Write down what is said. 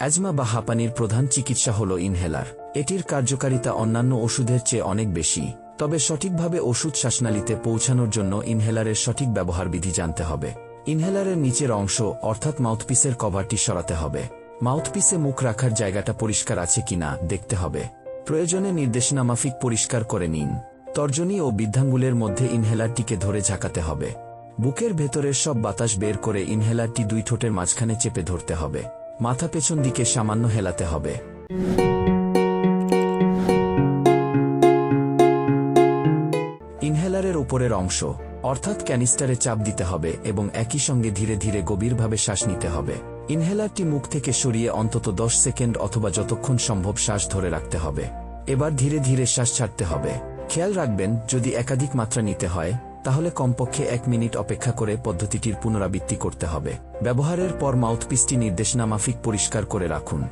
Asthma বা হাঁপানির প্রধান চিকিৎসা হল ইনহেলার। এটির কার্যকারিতা অন্যান্য ওষুধের চেয়ে অনেক বেশি। তবে সঠিকভাবে ওষুধ শ্বাসনালীতে পৌঁছানোর জন্য ইনহেলারের সঠিক ব্যবহার বিধি জানতে হবে। ইনহেলারের নিচের অংশ, অর্থাৎ মাউথপিসের কভারটি সরাতে হবে। মাউথপিসে মুখ রাখার জায়গাটা পরিষ্কার আছে কিনা দেখতে হবে। প্রয়োজনে নির্দেশনামাফিক পরিষ্কার করে নিন। তর্জনী ও বৃদ্ধাঙ্গুলের মধ্যে ইনহেলারটিকে ধরে ঝাঁকাতে হবে। বুকের ভেতরের সব বাতাস বের করে ইনহেলারটি দুই ঠোঁটের মাঝখানে চেপে ধরতে হবে। মাথা পেছন দিকে সামান্য হেলাতে হবে। ইনহেলারের উপরের অংশ, অর্থাৎ ক্যানিস্টারে চাপ দিতে হবে এবং একই সঙ্গে ধীরে ধীরে গভীরভাবে শ্বাস নিতে হবে। ইনহেলারটি মুখ থেকে সরিয়ে অন্তত দশ সেকেন্ড অথবা যতক্ষণ সম্ভব শ্বাস ধরে রাখতে হবে। এবার ধীরে ধীরে শ্বাস ছাড়তে হবে। খেয়াল রাখবেন, যদি একাধিক মাত্রা নিতে হয় তাহলে কমপক্ষে এক মিনিট অপেক্ষা করে পদ্ধতিটির পুনরাবৃত্তি করতে হবে। ব্যবহারের পর মাউথপিসটি নির্দেশনা মাফিক পরিষ্কার করে রাখুন।